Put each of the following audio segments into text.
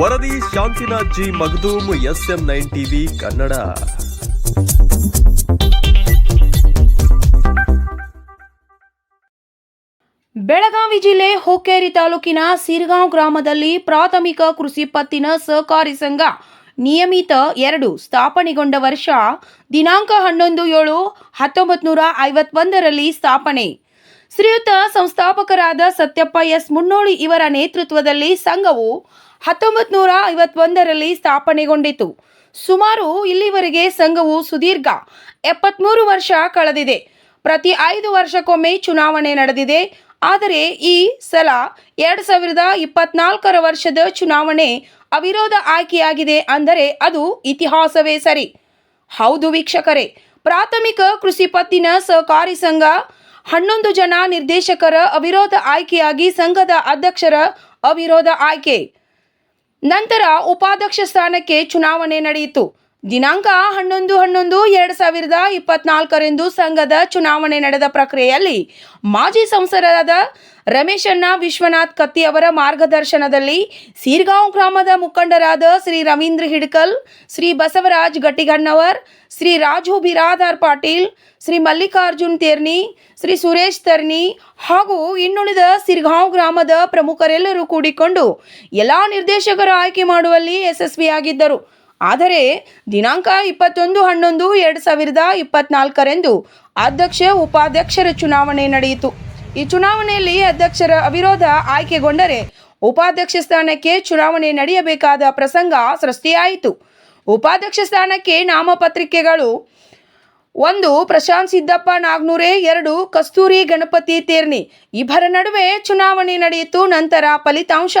ವರದಿ Shantinath G Magdoom S M nine TV, Kannada. Belagavi ಜಿಲ್ಲೆ ಹೊಕ್ಕೇರಿ ತಾಲೂಕಿನ ಸಿರ್ಗಾಂವ್ ಗ್ರಾಮದಲ್ಲಿ ಪ್ರಾಥಮಿಕ ಕೃಷಿ ಪತ್ತಿನ ಸಹಕಾರಿ ಸಂಘ ನಿಯಮಿತ ಎರಡು ಸ್ಥಾಪನೆಗೊಂಡ ವರ್ಷ, ದಿನಾಂಕ ಹನ್ನೊಂದು ಏಳು ಹತ್ತೊಂಬತ್ತು ನೂರ ಐವತ್ತೊಂದರಲ್ಲಿ ಸ್ಥಾಪನೆ. ಶ್ರೀಯುತ ಸಂಸ್ಥಾಪಕರಾದ ಸತ್ಯಪ್ಪ ಎಸ್ ಮುನ್ನೋಳಿ ಇವರ ನೇತೃತ್ವದಲ್ಲಿ ಸಂಘವು ಹತ್ತೊಂಬತ್ತು ನೂರ ಐವತ್ತೊಂದರಲ್ಲಿ ಸ್ಥಾಪನೆಗೊಂಡಿತು. ಸುಮಾರು ಇಲ್ಲಿವರೆಗೆ ಸಂಘವು ಸುದೀರ್ಘ ಎಪ್ಪತ್ಮೂರು ವರ್ಷ ಕಳೆದಿದೆ. ಪ್ರತಿ ಐದು ವರ್ಷಕ್ಕೊಮ್ಮೆ ಚುನಾವಣೆ ನಡೆದಿದೆ. ಆದರೆ ಈ ಸಲ ಎರಡು ಸಾವಿರದ ಇಪ್ಪತ್ನಾಲ್ಕರ ವರ್ಷದ ಚುನಾವಣೆ ಅವಿರೋಧ ಆಯ್ಕೆಯಾಗಿದೆ ಅಂದರೆ ಅದು ಇತಿಹಾಸವೇ ಸರಿ. ಹೌದು ವೀಕ್ಷಕರೇ, ಪ್ರಾಥಮಿಕ ಕೃಷಿ ಪತ್ತಿನ ಸಹಕಾರಿ ಸಂಘ ಹನ್ನೊಂದು ಜನ ನಿರ್ದೇಶಕರ ಅವಿರೋಧ ಆಯ್ಕೆಯಾಗಿ ಸಂಘದ ಅಧ್ಯಕ್ಷರ ಅವಿರೋಧ ಆಯ್ಕೆ. ನಂತರ ಉಪಾಧ್ಯಕ್ಷ ಸ್ಥಾನಕ್ಕೆ ಚುನಾವಣೆ ನಡೆಯಿತು. ದಿನಾಂಕ ಹನ್ನೊಂದು ಹನ್ನೊಂದು ಎರಡು ಸಾವಿರದ ಇಪ್ಪತ್ನಾಲ್ಕರಂದು ಸಂಘದ ಚುನಾವಣೆ ನಡೆದ ಪ್ರಕ್ರಿಯೆಯಲ್ಲಿ ಮಾಜಿ ಸಂಸದರಾದ ರಮೇಶಣ್ಣ ವಿಶ್ವನಾಥ್ ಕತ್ತಿ ಅವರ ಮಾರ್ಗದರ್ಶನದಲ್ಲಿ ಸೀರ್ಗಾಂವ್ ಗ್ರಾಮದ ಮುಖಂಡರಾದ ಶ್ರೀ ರವೀಂದ್ರ ಹಿಡ್ಕಲ್, ಶ್ರೀ ಬಸವರಾಜ್ ಗಟ್ಟಿಗಣ್ಣವರ್, ಶ್ರೀ ರಾಜು ಬಿರಾದಾರ್ ಪಾಟೀಲ್, ಶ್ರೀ ಮಲ್ಲಿಕಾರ್ಜುನ್ ತೇರ್ನಿ, ಶ್ರೀ ಸುರೇಶ್ ತರ್ನಿ ಹಾಗೂ ಇನ್ನುಳಿದ ಸಿರ್ಗಾಂವ್ ಗ್ರಾಮದ ಪ್ರಮುಖರೆಲ್ಲರೂ ಕೂಡಿಕೊಂಡು ಎಲ್ಲ ನಿರ್ದೇಶಕರು ಆಯ್ಕೆ ಮಾಡುವಲ್ಲಿ ಯಶಸ್ವಿಯಾಗಿದ್ದರು. ಆದರೆ ದಿನಾಂಕ ಇಪ್ಪತ್ತೊಂದು ಹನ್ನೊಂದು ಎರಡು ಸಾವಿರದ ಇಪ್ಪತ್ನಾಲ್ಕರಂದು ಅಧ್ಯಕ್ಷ ಉಪಾಧ್ಯಕ್ಷರ ಚುನಾವಣೆ ನಡೆಯಿತು. ಈ ಚುನಾವಣೆಯಲ್ಲಿ ಅಧ್ಯಕ್ಷರ ಅವಿರೋಧ ಆಯ್ಕೆಗೊಂಡರೆ ಉಪಾಧ್ಯಕ್ಷ ಸ್ಥಾನಕ್ಕೆ ಚುನಾವಣೆ ನಡೆಯಬೇಕಾದ ಪ್ರಸಂಗ ಸೃಷ್ಟಿಯಾಯಿತು. ಉಪಾಧ್ಯಕ್ಷ ಸ್ಥಾನಕ್ಕೆ ನಾಮಪತ್ರಿಕೆಗಳು ಒಂದು ಪ್ರಶಾಂತ್ ಸಿದ್ದಪ್ಪ ನಾಗ್ನೂರೆ, ಎರಡು ಕಸ್ತೂರಿ ಗಣಪತಿ ತೇರ್ನಿ. ಇಬ್ಬರ ನಡುವೆ ಚುನಾವಣೆ ನಡೆಯಿತು, ನಂತರ ಫಲಿತಾಂಶ.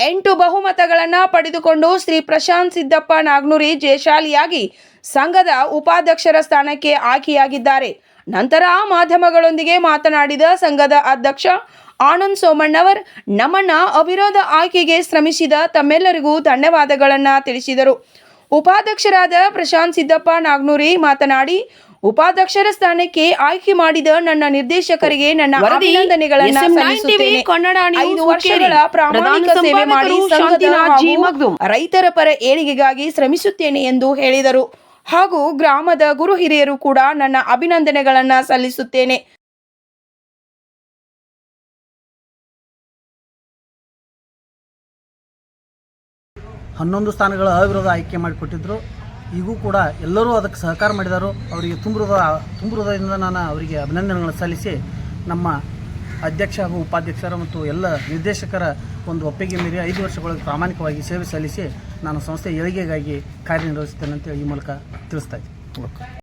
ಎಂಟು ಬಹುಮತಗಳನ್ನು ಪಡೆದುಕೊಂಡು ಶ್ರೀ ಪ್ರಶಾಂತ್ ಸಿದ್ದಪ್ಪ ನಾಗ್ನೂರಿ ಜಯಶಾಲಿಯಾಗಿ ಸಂಘದ ಉಪಾಧ್ಯಕ್ಷರ ಸ್ಥಾನಕ್ಕೆ ಆಯ್ಕೆಯಾಗಿದ್ದಾರೆ. ನಂತರ ಮಾಧ್ಯಮಗಳೊಂದಿಗೆ ಮಾತನಾಡಿದ ಸಂಘದ ಅಧ್ಯಕ್ಷ ಆನಂದ್ ಸೋಮಣ್ಣವರ್, ನಮ್ಮನ್ನ ಅವಿರೋಧ ಆಯ್ಕೆಗೆ ಶ್ರಮಿಸಿದ ತಮ್ಮೆಲ್ಲರಿಗೂ ಧನ್ಯವಾದಗಳನ್ನು ತಿಳಿಸಿದರು. ಉಪಾಧ್ಯಕ್ಷರಾದ ಪ್ರಶಾಂತ್ ಸಿದ್ದಪ್ಪ ನಾಗ್ನೂರಿ ಮಾತನಾಡಿ ಉಪಾಧ್ಯಕ್ಷರ ಸ್ಥಾನಕ್ಕೆ ಆಯ್ಕೆ ಮಾಡಿದ ನನ್ನ ನಿರ್ದೇಶಕರಿಗೆ ನನ್ನ ಅಭಿನಂದನೆಗಳನ್ನು ಸಲ್ಲಿಸುತ್ತೇನೆ. ಐದು ವರ್ಷಗಳ ಪ್ರಾಮಾಣಿಕ ಸೇವೆ ಮಾಡಿ. ರೈತರ ಪರ ಏಳಿಗೆಗಾಗಿ ಶ್ರಮಿಸುತ್ತೇನೆ ಎಂದು ಹೇಳಿದರು ಹಾಗೂ ಗ್ರಾಮದ ಗುರು ಹಿರಿಯರು ಕೂಡ ನನ್ನ ಅಭಿನಂದನೆಗಳನ್ನ ಸಲ್ಲಿಸುತ್ತೇನೆ ಹನ್ನೊಂದು ಸ್ಥಾನಗಳ ಅವಿರೋಧ ಆಯ್ಕೆ ಮಾಡಿಕೊಟ್ಟಿದ್ದರು ಈಗೂ ಕೂಡ ಎಲ್ಲರೂ ಅದಕ್ಕೆ ಸಹಕಾರ ಮಾಡಿದರು. ಅವರಿಗೆ ತುಂಬ ತುಂಬೃದಯದಿಂದ ನಾನು ಅವರಿಗೆ ಅಭಿನಂದನೆಗಳನ್ನು ಸಲ್ಲಿಸಿ ನಮ್ಮ ಅಧ್ಯಕ್ಷ ಹಾಗೂ ಉಪಾಧ್ಯಕ್ಷರ ಮತ್ತು ಎಲ್ಲ ನಿರ್ದೇಶಕರ ಒಂದು ಒಪ್ಪಿಗೆ ಮೀರಿ ಐದು ವರ್ಷಗಳಲ್ಲಿ ಪ್ರಾಮಾಣಿಕವಾಗಿ ಸೇವೆ ಸಲ್ಲಿಸಿ ನಾನು ಸಂಸ್ಥೆ ಏಳಿಗೆಗಾಗಿ ಕಾರ್ಯನಿರ್ವಹಿಸ್ತೇನೆ ಅಂತ ಈ ಮೂಲಕ ತಿಳಿಸ್ತಾ ಇದ್ದೀನಿ.